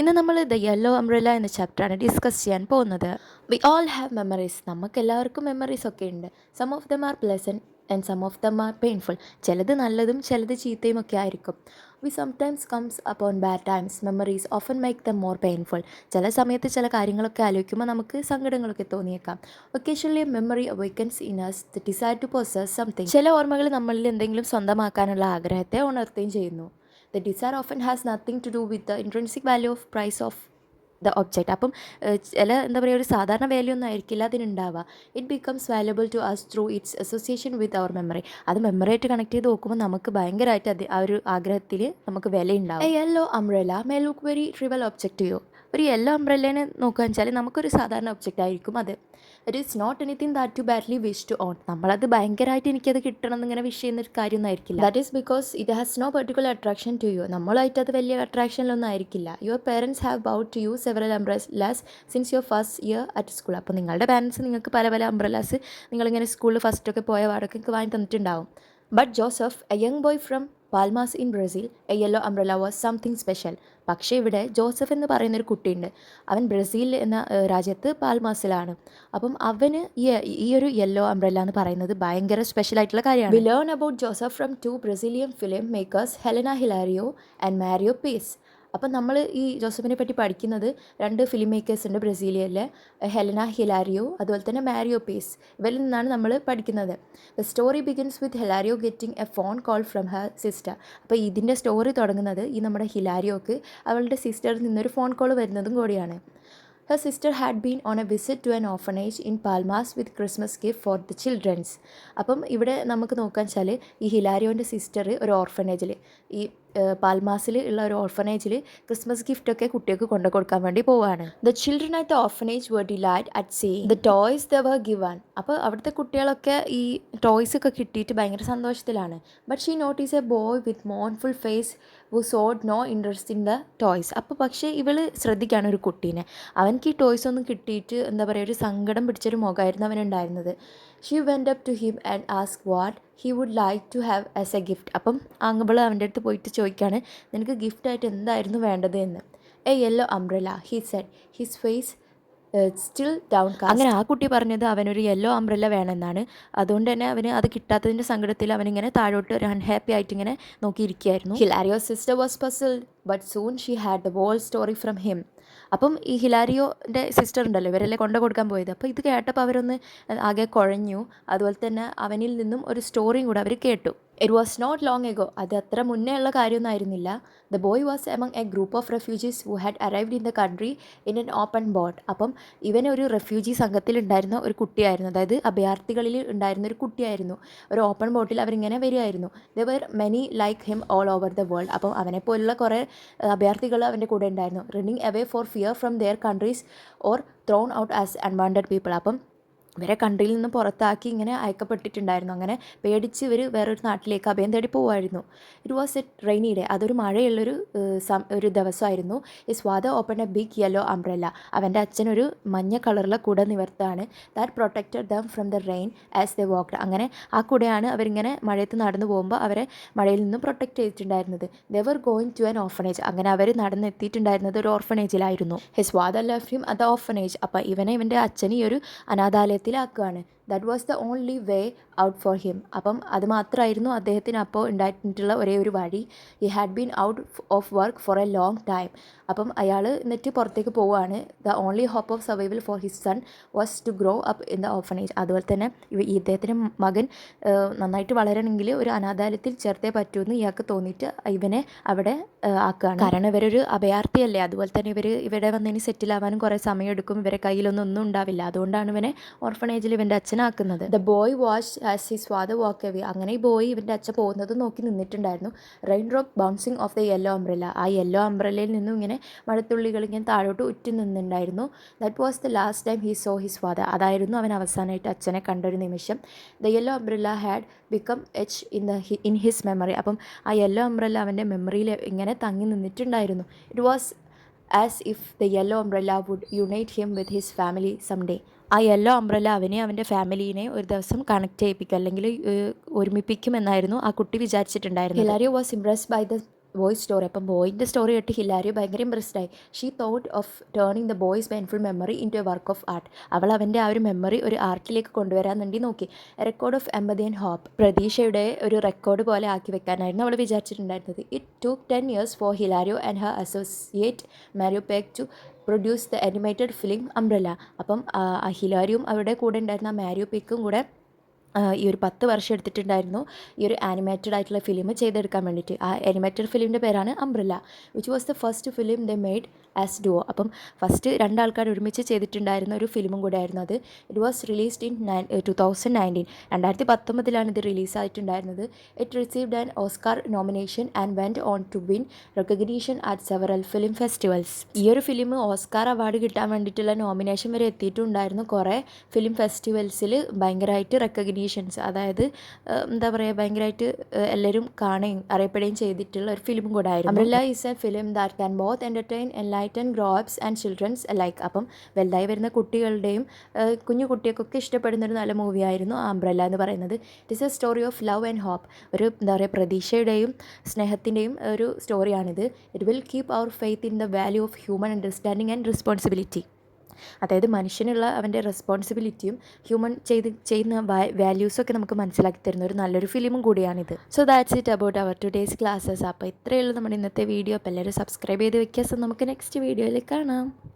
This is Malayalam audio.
ഇന്ന് നമ്മൾ ദ യെല്ലോ അംബ്രല എന്ന ചാപ്റ്ററാണ് ഡിസ്കസ് ചെയ്യാൻ പോകുന്നത്. വി ഓൾ ഹാവ് മെമ്മറീസ് നമുക്ക് എല്ലാവർക്കും മെമ്മറീസ് ഒക്കെ ഉണ്ട്. Some of them are pleasant and some of them are painful ചിലത് നല്ലതും ചിലത് ചീത്തയും ഒക്കെ ആയിരിക്കും. We sometimes comes upon bad times memories often make them more painful ചില സമയത്ത് ചില കാര്യങ്ങളൊക്കെ ആലോചിക്കുമ്പോൾ നമുക്ക് സങ്കടങ്ങളൊക്കെ തോന്നിയേക്കാം. Occasionally memory awakens in us the desire to possess something ചില ഓർമ്മകൾ നമ്മളിൽ എന്തെങ്കിലും സ്വന്തമാക്കാനുള്ള ആഗ്രഹത്തെ ഉണർത്തുകയും ചെയ്യുന്നു. The desire often has nothing to do with the intrinsic value of price of the object അപ്പം ചില എന്താ പറയുക ഒരു സാധാരണ വാല്യൂ ഒന്നും ആയിരിക്കില്ല അതിനുണ്ടാവുക. It becomes valuable to us through its association with our memory അത് മെമ്മറി ആയിട്ട് കണക്ട് ചെയ്ത് നോക്കുമ്പോൾ നമുക്ക് ഭയങ്കരമായിട്ട് അത് ആ ഒരു ആഗ്രഹത്തിൽ നമുക്ക് വിലയുണ്ടാവും. Yellow umbrella may look very trivial object you ഒരു യെല്ലോ അംബ്രല്ലേനെ നോക്കുക വെച്ചാൽ നമുക്കൊരു സാധാരണ ഒബ്ജക്റ്റ് ആയിരിക്കും അത്. ഒരു is not anything that you badly wish to own നമ്മളത് ഭയങ്കരമായിട്ട് എനിക്കത് കിട്ടണം എന്നിങ്ങനെ വിഷ് ചെയ്യുന്ന ഒരു കാര്യമൊന്നും ആയിരിക്കില്ല. That is because it has no particular attraction to you നമ്മളായിട്ട് അത് വലിയ അട്രാക്ഷനിലൊന്നും ആയിരിക്കില്ല. Your parents have bought to you several umbrellas since your first year at school അപ്പോൾ നിങ്ങളുടെ പാരൻസ് നിങ്ങൾക്ക് പല പല അംബ്രലാസ് നിങ്ങളിങ്ങനെ സ്കൂളിൽ ഫസ്റ്റൊക്കെ പോയ പാടൊക്കെ വാങ്ങി തന്നിട്ടുണ്ടാവും. But Joseph a young boy from Palmas in Brazil a yellow umbrella was something special പക്ഷേ ഇവിടെ ജോസഫ് എന്ന് പറയുന്ന ഒരു കുട്ടിയുണ്ട്. അവൻ ബ്രസീൽ എന്ന രാജ്യത്ത് പാൽമാസിലാണ് അപ്പം അവന് ഈ ഈ ഒരു യെല്ലോ അംബ്രല എന്ന് പറയുന്നത് ഭയങ്കര സ്പെഷ്യൽ ആയിട്ടുള്ള കാര്യമാണ്. We learn about Joseph from two Brazilian film makers Helena Hilario and Mario Peace അപ്പം നമ്മൾ ഈ ജോസഫിനെ പറ്റി പഠിക്കുന്നത് രണ്ട് ഫിലിം മേക്കേഴ്സ് ഉണ്ട് ബ്രസീലിയയിലെ ഹെലന ഹിലാരിയോ അതുപോലെ തന്നെ മാരിയോ പേസ്. ഇവരിൽ നിന്നാണ് നമ്മൾ പഠിക്കുന്നത്. The story begins with Hilario getting a phone call from her sister അപ്പോൾ ഇതിന്റെ സ്റ്റോറി തുടങ്ങുന്നത് ഈ നമ്മുടെ ഹിലാരിയോക്ക് അവളുടെ സിസ്റ്ററിൽ നിന്നൊരു ഫോൺ കോൾ വരുന്നതും കൂടിയാണ്. Her sister had been on a visit to an orphanage in Palmas with Christmas gift for the childrens അപ്പം ഇവിടെ നമുക്ക് നോക്കാൻ വെച്ചാൽ ഈ ഹിലാരിയോന്റെ സിസ്റ്റർ ഒരു ഓർഫനേജിൽ ഈ പാൽമാസിൽ ഉള്ള ഒരു ഓർഫനേജിൽ ക്രിസ്മസ് ഗിഫ്റ്റ് ഒക്കെ കുട്ടികൾക്ക് കൊണ്ടു കൊടുക്കാൻ വേണ്ടി പോവാണ്. The children at the orphanage were delight at see the toys they were given അപ്പോൾ അവിടുത്തെ കുട്ടികളൊക്കെ ഈ ടോയ്സ് ഒക്കെ കിട്ടിയിട്ട് ഭയങ്കര സന്തോഷത്തിലാണ്. But she notice a boy with mournful face who showed no interest in the toys അപ്പോൾ പക്ഷേ ഇവൾ ശ്രദ്ധിക്കുകയാണ് ഒരു കുട്ടീനെ. അവൻക്ക് ഈ ടോയ്സ് ഒന്നും കിട്ടിയിട്ട് എന്താ പറയുക ഒരു സങ്കടം പിടിച്ചൊരു മുഖമായിരുന്നു അവനുണ്ടായിരുന്നത്. She went up to him and ask what he would like to have as a gift അപ്പം അങ്കിൾ അവന്റെ അടുത്ത് പോയിട്ട് ചോദിക്കുകയാണ് നിനക്ക് ഗിഫ്റ്റായിട്ട് എന്തായിരുന്നു വേണ്ടത് എന്ന്? A yellow umbrella he said his face still down അങ്ങനെ ആ കുട്ടി പറഞ്ഞത് അവനൊരു യെല്ലോ അംബ്രല്ല വേണമെന്നാണ്. അതുകൊണ്ട് തന്നെ അവന് അത് കിട്ടാത്തതിന്റെ സങ്കടത്തിൽ അവനിങ്ങനെ താഴോട്ട് ഒരു അൺഹാപ്പി ആയിട്ട് ഇങ്ങനെ നോക്കിയിരിക്കുകയായിരുന്നു. Hilario sister was puzzle but soon she had the whole story from him അപ്പം ഈ ഹിലാരിയോന്റെ സിസ്റ്റർ ഉണ്ടല്ലോ ഇവരെല്ലാം കൊണ്ടു കൊടുക്കാൻ പോയത്. അപ്പോൾ ഇത് കേട്ടപ്പോൾ അവരൊന്ന് ആകെ കുഴഞ്ഞു. അതുപോലെ തന്നെ അവനിൽ നിന്നും ഒരു സ്റ്റോറിയും കൂടെ അവർ കേട്ടു. It was not long ago അത് അത്ര മുന്നേ ഉള്ള കാര്യമൊന്നും ആയിരുന്നില്ല. The boy was among a group of refugees who had arrived in the country in an open boat അപ്പം ഇവൻ ഒരു റെഫ്യൂജി സംഘത്തിൽ ഉണ്ടായിരുന്ന ഒരു കുട്ടിയായിരുന്നു. അതായത് അഭയാർത്ഥികളിൽ ഉണ്ടായിരുന്ന ഒരു കുട്ടിയായിരുന്നു. ഒരു ഓപ്പൺ ബോട്ടിൽ അവരിങ്ങനെ വരികയായിരുന്നു. There were many like him all over the world അപ്പം അവനെ പോലുള്ള കുറേ അഭയാർത്ഥികൾ അവന്റെ കൂടെ ഉണ്ടായിരുന്നു. Running away for fear from their countries or thrown out as unwanted people അപ്പം ഇവരെ കൺട്രിയിൽ നിന്ന് പുറത്താക്കി ഇങ്ങനെ അയക്കപ്പെട്ടിട്ടുണ്ടായിരുന്നു. അങ്ങനെ പേടിച്ച് ഇവർ വേറൊരു നാട്ടിലേക്ക് അഭയം തേടി പോവായിരുന്നു. It was a rainy day അതൊരു മഴയുള്ളൊരു സം- ഒരു ദിവസമായിരുന്നു. His സ്വാദ open a big yellow umbrella അവന്റെ അച്ഛൻ ഒരു മഞ്ഞ കളറിലെ കുട നിവർത്താണ് that protected them from the rain as they walked അങ്ങനെ ആ കുടയാണ് അവരിങ്ങനെ മഴയത്ത് നടന്നു പോകുമ്പോൾ അവരെ മഴയിൽ നിന്നും പ്രൊട്ടക്റ്റ് ചെയ്തിട്ടുണ്ടായിരുന്നത്. They were going to an orphanage അങ്ങനെ അവർ നടന്നെത്തിയിട്ടുണ്ടായിരുന്നത് ഒരു ഓർഫനേജിലായിരുന്നു ഹിസ് വാദ ലെഫ്റ്റ് ഹിം അത് ഓർഫനേജ് അപ്പോൾ ഇവനെ ഇവന്റെ അച്ഛൻ ഈ ഒരു അനാഥാലയത്തിലാക്കുകയാണ് that was the only way out for him അപ്പം അത് മാത്രമായിരുന്നു അദ്ദേഹത്തിന് അപ്പോൾ ഉണ്ടായിട്ടുള്ള ഒരേ ഒരു വഴി. He had been out of work for a long time അപ്പം അയാൾ എന്നിട്ട് പുറത്തേക്ക് പോവുകയാണ്. The only hope of survival for his son was to grow up in the orphanage അതുപോലെ തന്നെ ഈ ഇദ്ദേഹത്തിന്റെ മകൻ നന്നായിട്ട് വളരണമെങ്കിൽ ഒരു അനാഥാലയത്തിൽ ചേർത്തേ പറ്റൂ എന്ന് ഇയാൾക്ക് തോന്നിയിട്ട് ഇവനെ അവിടെ ആക്കുകയാണ്. കാരണം ഇവരൊരു അഭയാർത്ഥിയല്ലേ. അതുപോലെ തന്നെ ഇവർ ഇവിടെ വന്നതിന് സെറ്റിൽ ആവാനും കുറേ സമയമെടുക്കും. ഇവരെ കയ്യിലൊന്നും ഒന്നും ഉണ്ടാവില്ല. അതുകൊണ്ടാണ് ഇവനെ ഓർഫണേജിൽ ഇവന്റെ അച്ഛനാക്കുന്നത്. The boy watch as his father walk away അങ്ങനെ ഈ ബോയ് ഇവന്റെ അച്ഛൻ പോകുന്നത് നോക്കി നിന്നിട്ടുണ്ടായിരുന്നു. Rain drop bouncing off the yellow umbrella ആ യെല്ലോ അംബ്രല്ലയിൽ നിന്നും ഇങ്ങനെ മഴത്തുള്ളികൾ ഇങ്ങനെ താഴോട്ട് ഉറ്റി നിന്നുണ്ടായിരുന്നു that was the last time he saw his father അതായിരുന്നു അവൻ അവസാനമായിട്ട് അച്ഛനെ കണ്ടൊരു നിമിഷം. The yellow umbrella had become etched in the in his memory അപ്പം ആ യെല്ലോ അംബ്രല്ല അവന്റെ മെമ്മറിയിൽ ഇങ്ങനെ തങ്ങി നിന്നിട്ടുണ്ടായിരുന്നു. It was as if the yellow umbrella would unite him with his family some day ആ യെല്ലോ അംബ്രല്ല അവനെ അവന്റെ ഫാമിലീനെ ഒരു ദിവസം കണക്ട് ചെയ്യിപ്പിക്കും അല്ലെങ്കിൽ ഒരുമിപ്പിക്കുമെന്നായിരുന്നു ആ കുട്ടി വിചാരിച്ചിട്ടുണ്ടായിരുന്നു Hilario was impressed by the boy story അപ്പം ബോയിന്റെ സ്റ്റോറി കേട്ട് ഹില്ലാരി ഭയങ്കര ഇമ്പ്രസ്ഡ് ആയി she thought of turning the boy's painful memory into a work of art അവൾ അവന്റെ ആ ഒരു മെമ്മറി ഒരു ആർട്ടിലേക്ക് കൊണ്ടുവരാൻ വേണ്ടി നോക്കി. Record of empathy and hope പ്രതീക്ഷയുടെ ഒരു റെക്കോർഡ് പോലെ ആക്കി വെക്കാനായിരുന്നു അവൾ വിചാരിച്ചിട്ടുണ്ടായിരുന്നത്. It took ten years for Hilario and her associate Mario Pece to produce the animated film umbrella അപ്പം ഹിലാരിയും അവരുടെ കൂടെ ഉണ്ടായിരുന്ന മാരിയോ പേക്കും കൂടെ ഈ ഒരു പത്ത് വർഷം എടുത്തിട്ടുണ്ടായിരുന്നു ഈ ഒരു ആനിമേറ്റഡ് ആയിട്ടുള്ള ഫിലിം ചെയ്തെടുക്കാൻ വേണ്ടിയിട്ട്. ആ ആനിമേറ്റഡ് ഫിലിമിന്റെ പേരാണ് umbrella which was the first film the made as duo അപ്പം ഫസ്റ്റ് രണ്ടാൾക്കാർ ഒരുമിച്ച് ചെയ്തിട്ടുണ്ടായിരുന്ന ഒരു ഫിലിമും കൂടെ ആയിരുന്നു അത്. It was released in nine two thousand nineteen രണ്ടായിരത്തി പത്തൊമ്പതിലാണ് ഇത് റിലീസായിട്ടുണ്ടായിരുന്നത് it received an Oscar nomination and went on to win recognition at several film festivals ഈ ഒരു ഫിലിം ഓസ്കാർ അവാർഡ് കിട്ടാൻ വേണ്ടിയിട്ടുള്ള നോമിനേഷൻ വരെ എത്തിയിട്ടുണ്ടായിരുന്നു. കുറേ ഫിലിം ഫെസ്റ്റിവൽസിൽ ഭയങ്കരമായിട്ട് റെക്കഗ്നീഷൻസ് അതായത് എന്താ പറയുക ഭയങ്കരമായിട്ട് എല്ലാവരും കാണുകയും അറിയപ്പെടുകയും ചെയ്തിട്ടുള്ള ഒരു ഫിലിം കൂടെ ആയിരുന്നു. Umbrella is a film that can both entertain enlighten grown-ups and children's like അപ്പം വലുതായി വരുന്ന കുട്ടികളുടെയും കുഞ്ഞു കുട്ടികൾക്കൊക്കെ ഇഷ്ടപ്പെടുന്ന ഒരു നല്ല മൂവിയായിരുന്നു അംബ്രല്ല എന്ന് പറയുന്നത്. It is a story of love and hope ഒരു എന്താ പറയുക പ്രതീക്ഷയുടെയും സ്നേഹത്തിന്റെയും ഒരു സ്റ്റോറിയാണിത് it will keep our faith in the value of human understanding and responsibility അതായത് മനുഷ്യനുള്ള അവന്റെ റെസ്പോൺസിബിലിറ്റിയും ഹ്യൂമൻ ചെയ്ത് ചെയ്യുന്ന വാല്യൂസൊക്കെ നമുക്ക് മനസ്സിലാക്കി തരുന്ന ഒരു നല്ലൊരു ഫിലിമും കൂടിയാണിത്. So that's it about our today's classes അപ്പോൾ ഇത്രയേ ഉള്ളൂ നമ്മുടെ ഇന്നത്തെ വീഡിയോ അപ്പോൾ എല്ലാവരും സബ്സ്ക്രൈബ് ചെയ്ത് വെക്കുക. സോ നമുക്ക് നെക്സ്റ്റ് വീഡിയോയിൽ കാണാം.